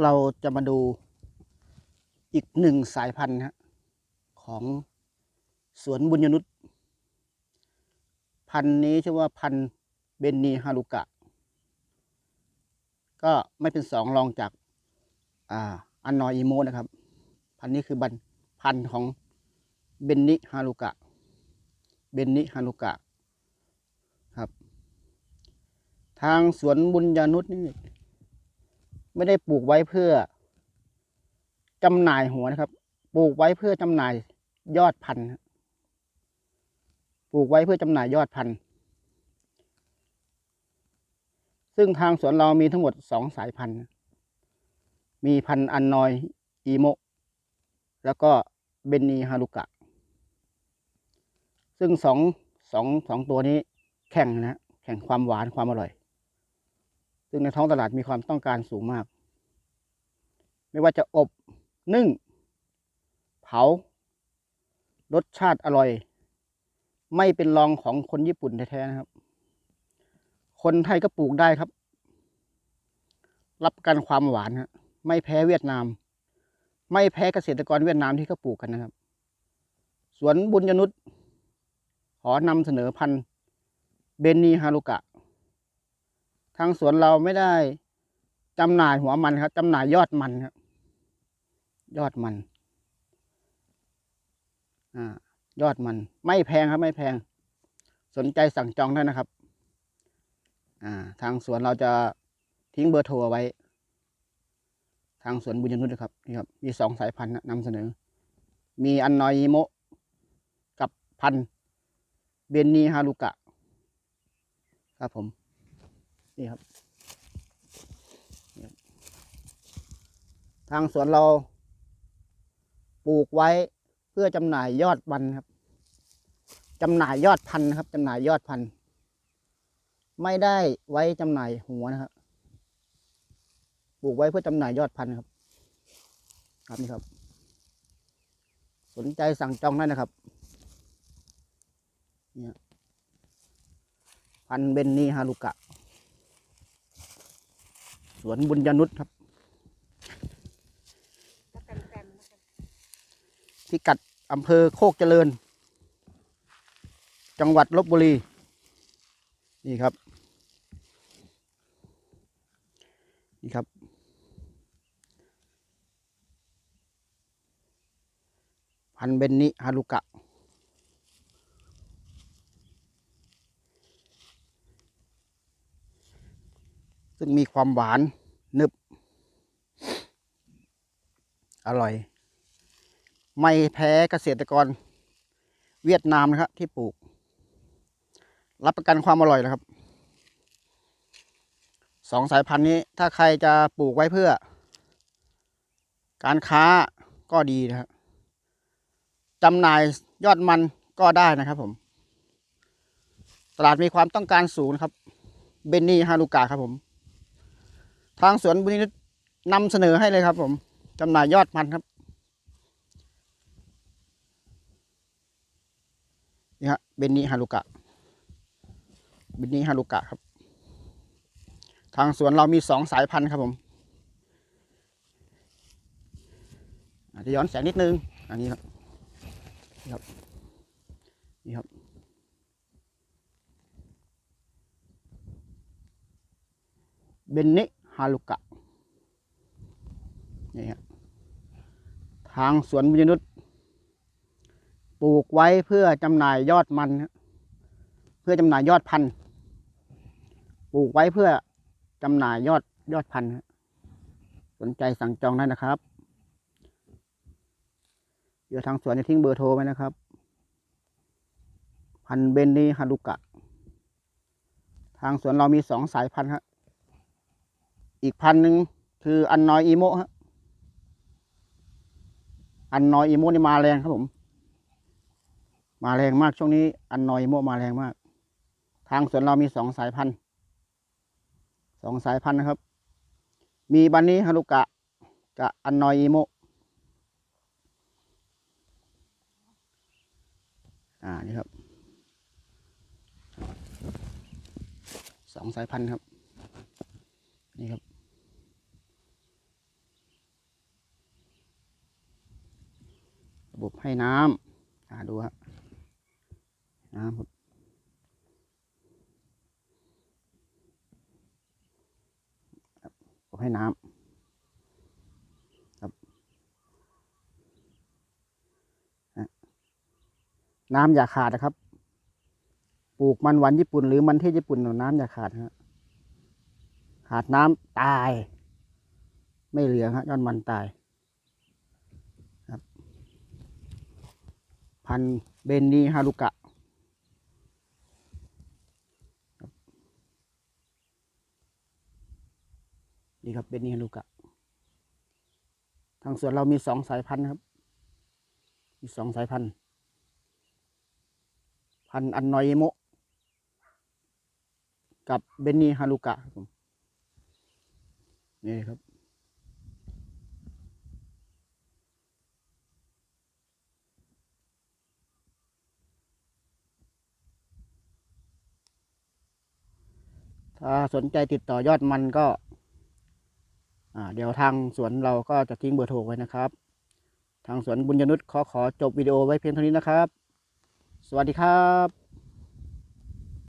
เราจะมาดูอีกหนึ่งสายพันธุ์ฮะของสวนบุญยนุษย์พันธุ์นี้ชื่อว่าพันธุ์เบนนีฮารุกะ ก็ไม่เป็นสองรองจากอ่าอันนอยอีโมนะครับ พันธุ์นี้คือบันพันธุ์ของเบนนิฮารุกะ เบนนิฮารุกะครับ ทางสวนบุญญานุษย์นี่ ไม่ได้ปลูกไว้เพื่อจำหน่ายหัวนะครับ ปลูกไว้เพื่อจำหน่ายยอดพันธุ์ปลูกไว้เพื่อจำหน่ายยอดพันธุ์ซึ่งทางสวนเรามีทั้งหมดสองสายพันธุ์ มีพันธุ์อันนอยอีโม แล้วก็เบนนีฮารุกะ ซึ่งสองสองสองตัวนี้แข่งนะ แข่งความหวานความอร่อย ซึ่งในท้องตลาดมีความต้องการสูงมาก ไม่ว่าจะอบนึ่ง เผา รสชาติอร่อย ไม่เป็นรองของคนญี่ปุ่นแท้ๆนะครับ คนไทยก็ปลูกได้ครับ รับประกันความหวานฮะไม่แพ้เวียดนาม ไม่แพ้เกษตรกรเวียดนามที่เขาปลูกกันนะครับ สวนบุญยนุษย์ขอนำเสนอพันธุ์เบนนีฮารุกะ ทางสวนเราไม่ได้จำหน่ายหัวมันครับจำหน่ายยอดมันครับ ยอดมัน อ่า ยอดมัน ไม่แพงครับ ไม่แพง สนใจสั่งจองได้นะครับ อ่า ทางสวนเราจะทิ้งเบอร์โทรไว้ ทางสวนบุญยนุษย์นะครับนี่ครับ มีสองสายพันธุ์นำเสนอ มีอันนอยโมกับพันธ์เบนนีฮารุกะ ครับผม นี่ครับ ทางสวนเรา ปลูกไว้เพื่อจำหน่ายยอดมันครับจำหน่ายยอดพันธุ์นะครับจำหน่ายยอดพันธุ์ไม่ได้ไว้จำหน่ายหัวนะครับปลูกไว้เพื่อจำหน่ายยอดพันธุ์ครับ ครับนี่ครับ สนใจสั่งจองได้นะครับเนี่ยพันธุ์เบนนีฮารุกะ สวนบุญยนุษย์ครับแล้วกันกันแล้วกันพิกัดอำเภอโคกเจริญ จังหวัดลบบุรี นี่ครับ นี่ครับ พันเบนนิฮารุกะ ซึ่งมีความหวานนึบ อร่อย ไม่แพ้เกษตรกร เวียดนามนะครับ ที่ปลูก รับประกันความอร่อยนะครับสองสายพันธุ์นี้ถ้าใครจะปลูกไว้เพื่อ การค้าก็ดีนะครับจำหน่ายยอดมันก็ได้นะครับผม ตลาดมีความต้องการสูงนะครับ เบนนี่ฮารุกาครับผม ทางสวนบุญนิตนำเสนอให้เลยครับ ผมจำหน่ายยอดมันครับนี่ฮะเบนนิฮารุกะเบนนิฮารุกะครับ ทางสวนเรามีสองสายพันธุ์ครับผมอาจจะย้อนแสงนิดนึง อันนี้ครับนี่ครับ นี่ครับ เบนนิ ฮารุกะนี่ครับทางสวนบุญนุษย์ปลูกไว้เพื่อจำหน่ายยอดมันครับเพื่อจำหน่ายยอดพันธุ์ปลูกไว้เพื่อจำหน่ายยอดยอดพันธุ์ครับสนใจสั่งจองได้นะครับ เดี๋ยวทางสวนจะทิ้งเบอร์โทรไว้นะครับ พันเบนนีฮารุกะ ทางสวนเรามีสองสายพันธุ์ครับ อีกพันหนึ่งคืออันนอยอีโมฮะอันนอยอีโมนี่มาแรงครับผม มาแรงมากช่วงนี้ อันนอยอีโมมาแรงมาก ทางสวนเรามีสองสายพันธุ์สองสายพันธุ์นะครับ มีบันนี้ฮารุกะกับอันนอยอีโมอ่านี่ครับสองสายพันธุ์ครับ นี่ครับ ให้น้ำอ่าดูฮะน้ำครับให้น้ำครับน้ำอย่าขาดนะครับ ปลูกมันวานญี่ปุ่น หรือมันเทศญี่ปุ่นน้ำอย่าขาดฮะขาดน้ำตาย ไม่เหลืองฮะยอดมันตาย พันเบนนีฮารุกะ นี่ครับเบนนีฮารุกะ ทางสวนเรามีสองสายพันธุ์ครับ มีสองสายพันธุ์ พันธุ์อันนอยโมกับเบนนีฮารุกะครับผมนี่ครับ สนใจติดต่อยอดมันก็ เดี๋ยวทางสวนเราก็จะทิ้งเบอร์โทรไว้นะครับ ทางสวนบุญยนุชขอขอจบวิดีโอไว้เพียงเท่านี้นะครับ สวัสดีครับ